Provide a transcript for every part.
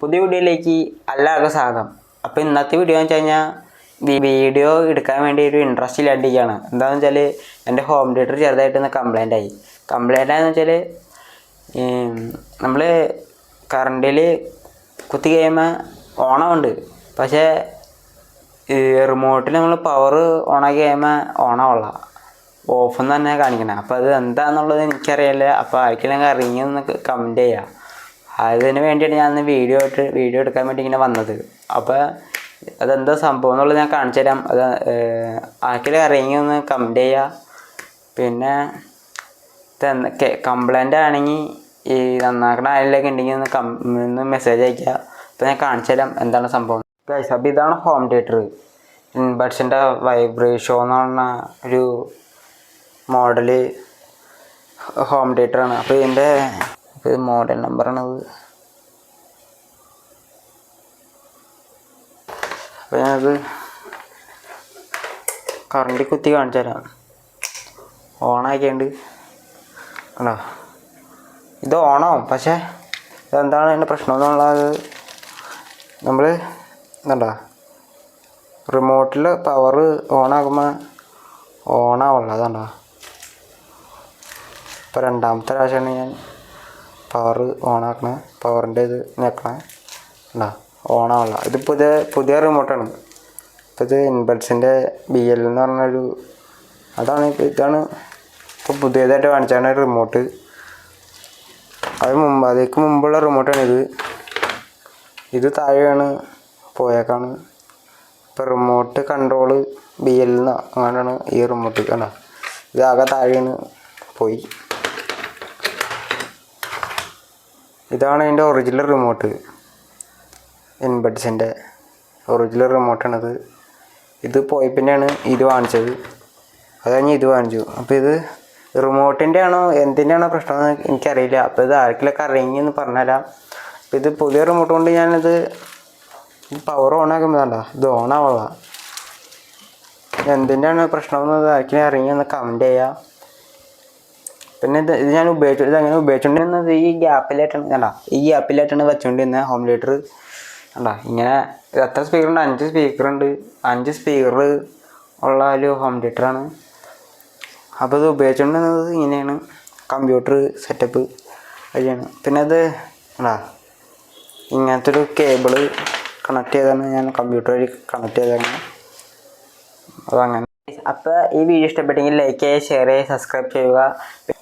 പുതിയ വീഡിയോയിലേക്ക് എല്ലാവർക്കും സ്വാഗതം. അപ്പോൾ ഇന്നത്തെ വീഡിയോ എന്ന് വെച്ച് കഴിഞ്ഞാൽ വീഡിയോ എടുക്കാൻ വേണ്ടി ഒരു ഇൻട്രസ്റ്റ് ഇല്ലാണ്ടിരിക്കുകയാണ്. എന്താണെന്ന് വെച്ചാൽ എന്റെ ഹോം തിയേറ്റർ ചെറുതായിട്ടൊന്ന് കംപ്ലൈന്റ് ആയി. കംപ്ലൈന്റ് ആയെന്ന് വെച്ചാൽ നമ്മൾ കറണ്ടിൽ കുത്തി കഴിയുമ്പോൾ ഓണമുണ്ട് പക്ഷേ റിമോട്ടിൽ നമ്മൾ പവർ ഓണാക്കി കഴിയുമ്പോൾ ഓണമുള്ള ഓഫെന്ന് തന്നെ കാണിക്കണം. അപ്പോൾ അത് എന്താണെന്നുള്ളത് എനിക്കറിയില്ല. അപ്പോൾ ആർക്കെങ്കിലും അറിഞ്ഞു ഒന്ന് കമന്റ് ചെയ്യാം. അതിന് വേണ്ടിയാണ് ഞാൻ വീഡിയോ ഇട്ട് വീഡിയോ എടുക്കാൻ വേണ്ടി ഇങ്ങനെ വന്നത്. അപ്പോൾ അതെന്താ സംഭവം എന്നുള്ളത് ഞാൻ കാണിച്ചു തരാം. അത് ആക്കിൽ അറിയെങ്കിൽ ഒന്ന് കമന്റ് ചെയ്യുക പിന്നെ കംപ്ലൈന്റ് ആണെങ്കിൽ ഈ നന്നാക്കണ ആരെങ്കിലൊക്കെ ഉണ്ടെങ്കിൽ ഒന്ന് കം ഒന്ന് മെസ്സേജ് അയക്കുക അപ്പോൾ ഞാൻ കാണിച്ചു തരാം എന്താണ് സംഭവം. ഗൈസ് അപ്പോൾ ഇതാണ് ഹോം തിയേറ്റർ ഇൻബഡ്സിന്റെ വൈബ്രേഷോ എന്ന് പറഞ്ഞ ഒരു മോഡൽ ഹോം തിയേറ്ററാണ് അപ്പോൾ ഇതിന്റെ ഇത് മോഡൽ നമ്പർ നമ്പറാണത് അപ്പോൾ ഞാനത് കറണ്ട് കുത്തി കാണിച്ചു തരാം. ഓണാക്കിയുണ്ട് അല്ലോ ഇത് ഓണാവും പക്ഷേ ഇതെന്താണ് അതിന്റെ പ്രശ്നം എന്നുള്ളത്? നമ്മൾ എന്താ റിമോട്ടിൽ പവർ ഓണാക്കുമ്പോൾ ഓണാവുള്ളൂ അതാണ്ടോ? ഇപ്പോൾ രണ്ടാമത്തെ പ്രാവശ്യമാണ് ഞാൻ പവർ ഓണാക്കണ പവറിന്റെ ഇത് ഞെക്കണേ. ഉണ്ടോ ഓണാവുള്ള ഇത് പുതിയ പുതിയ റിമോട്ടാണ് ഇപ്പോൾ ഇത് ഇൻബൽസിന്റെ ബി എൽ എന്ന് പറഞ്ഞൊരു അതാണ് ഇതാണ് ഇപ്പോൾ പുതിയതായിട്ട് കാണിച്ചാണ് റിമോട്ട് അത് മുമ്പ് അതിലേക്ക് മുമ്പുള്ള റിമോട്ടാണ് ഇത്. ഇത് താഴെയാണ് പോയേക്കാണ്. ഇപ്പോൾ റിമോട്ട് കൺട്രോൾ ബി എൽ എന്നാണ് അങ്ങനെയാണ് ഈ റിമോട്ട് കണ്ടോ? ഇത് ആകെ താഴെയാണ് പോയി. ഇതാണ് അതിന്റെ ഒറിജിനൽ റിമോട്ട് ഇൻബഡ്സിന്റെ ഒറിജിനൽ റിമോട്ടാണത് ഇത് പോയി പിന്നെയാണ് ഇത് വാങ്ങിച്ചത്. അത് കഴിഞ്ഞ് ഇത് വാങ്ങിച്ചു. അപ്പോൾ ഇത് റിമോട്ടിന്റെ ആണോ എന്തിന്റെ ആണോ പ്രശ്നമെന്ന് എനിക്കറിയില്ല. അപ്പോൾ ഇത് ആർക്കിലൊക്കെ അറിയെങ്കിൽ എന്ന് പറഞ്ഞുതരാം. അപ്പോൾ ഇത് പുതിയ റിമോട്ട് കൊണ്ട് ഞാനിത് പവർ ഓൺ ആക്കുമ്പോൾ വേണ്ട ഇത് ഓൺ ആവുക എന്തിന്റെ ആണ് പ്രശ്നം ആർക്കിനെ ആർക്കെങ്കിലും കമന്റ് ചെയ്യാം. പിന്നെ ഇത് ഇത് ഞാൻ ഉപയോഗിച്ചു ഇത് അങ്ങനെ ഉപയോഗിച്ചുകൊണ്ടിരുന്നത് ഈ ഗ്യാപ്പിലായിട്ടാണ് കണ്ട? ഈ ഗ്യാപ്പിലായിട്ടാണ് വെച്ചുകൊണ്ടിരുന്നത് ഹോം തിയേറ്റർ കണ്ട? ഇങ്ങനെ എത്ര സ്പീക്കർ ഉണ്ട്? അഞ്ച് സ്പീക്കർ ഉണ്ട്. അഞ്ച് സ്പീക്കർ ഉള്ള ഒരു ഹോം തിയേറ്ററാണ് അപ്പോൾ ഇത് ഉപയോഗിച്ചുകൊണ്ടിരുന്നത് ഇങ്ങനെയാണ്. കമ്പ്യൂട്ടർ സെറ്റപ്പ് വഴിയാണ്. പിന്നെ അത് കണ്ടാ? ഇങ്ങനത്തെ ഒരു കേബിൾ കണക്ട് ചെയ്താണ് ഞാൻ കമ്പ്യൂട്ടർ വഴി കണക്ട് ചെയ്താണ് അതങ്ങനെ. അപ്പോൾ ഈ വീഡിയോ ഇഷ്ടപ്പെട്ടെങ്കിൽ ലൈക്ക് ചെയ്യുക ഷെയർ ചെയ്യുക സബ്സ്ക്രൈബ് ചെയ്യുക.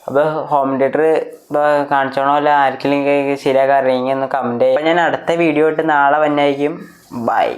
അപ്പോൾ ഹോം തിയേറ്റർ ഇപ്പോൾ കാണിച്ചോണോ അല്ല ആർക്കെങ്കിലും ശരിയാക്കാൻ അറിയെങ്കിൽ ഒന്ന് കമന്റ് അപ്പോൾ ഞാൻ അടുത്ത വീഡിയോ ആയിട്ട് നാളെ വന്നായിരിക്കും ബൈ